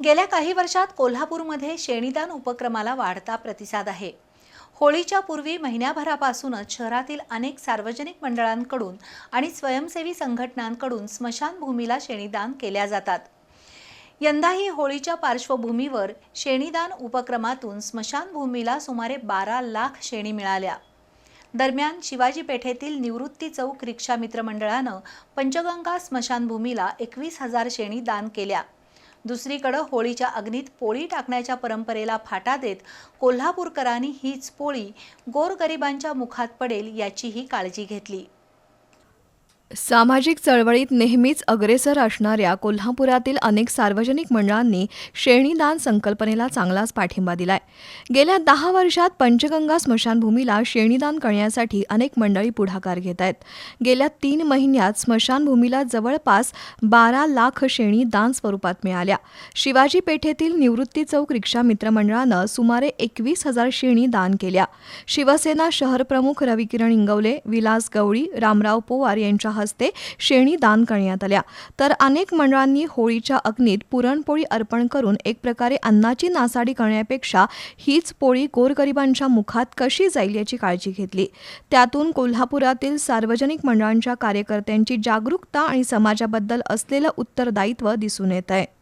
गेल्या काही वर्षात कोल्हापूरमध्ये शेणीदान उपक्रमाला वाढता प्रतिसाद आहे. होळीच्या पूर्वी महिन्याभरापासूनच शहरातील अनेक सार्वजनिक मंडळांकडून आणि स्वयंसेवी संघटनांकडून स्मशानभूमीला शेणीदान केल्या जातात. यंदाही होळीच्या पार्श्वभूमीवर शेणीदान उपक्रमातून स्मशानभूमीला सुमारे बारा लाख शेणी मिळाल्या. दरम्यान शिवाजी पेठेतील निवृत्ती चौक रिक्षा मित्रमंडळानं पंचगंगा स्मशानभूमीला एकवीस हजार शेणी दान केल्या. दुसरीकडं होळीच्या अग्नीत पोळी टाकण्याच्या परंपरेला फाटा देत कोल्हापूरकरांनी हीच पोळी गोरगरिबांच्या मुखात पडेल याचीही काळजी घेतली. सामाजिक चळवळीत नेहमीच अग्रेसर असणाऱ्या कोल्हापुरातील अनेक सार्वजनिक मंडळांनी शेणीदान संकल्पनेला चांगलाच पाठिंबा दिलाय. गेल्या दहा वर्षात पंचगंगा स्मशानभूमीला शेणीदान करण्यासाठी अनेक मंडळी पुढाकार घेत आहेत. गेल्या तीन महिन्यात स्मशानभूमीला जवळपास बारा लाख शेणी दान स्वरूपात मिळाल्या. शिवाजी पेठेतील निवृत्ती चौक रिक्षा मित्रमंडळानं सुमारे एकवीस हजार शेणी दान केल्या. शिवसेना शहरप्रमुख रविकिरण इंगवले विलास गवळी रामराव पोवार यांच्या हस्ते शेणी दान करण्यात आल्या. तर अनेक मंडळांनी होळीच्या अग्नीत पुरणपोळी अर्पण करून एक प्रकारे अन्नाची नासाडी करण्यापेक्षा हीच पोळी गोरगरिबांच्या मुखात कशी जाईल याची काळजी घेतली. त्यातून कोल्हापुरातील सार्वजनिक मंडळांच्या कार्यकर्त्यांची जागरूकता आणि समाजाबद्दल असलेलं उत्तरदायित्व दिसून येत आहे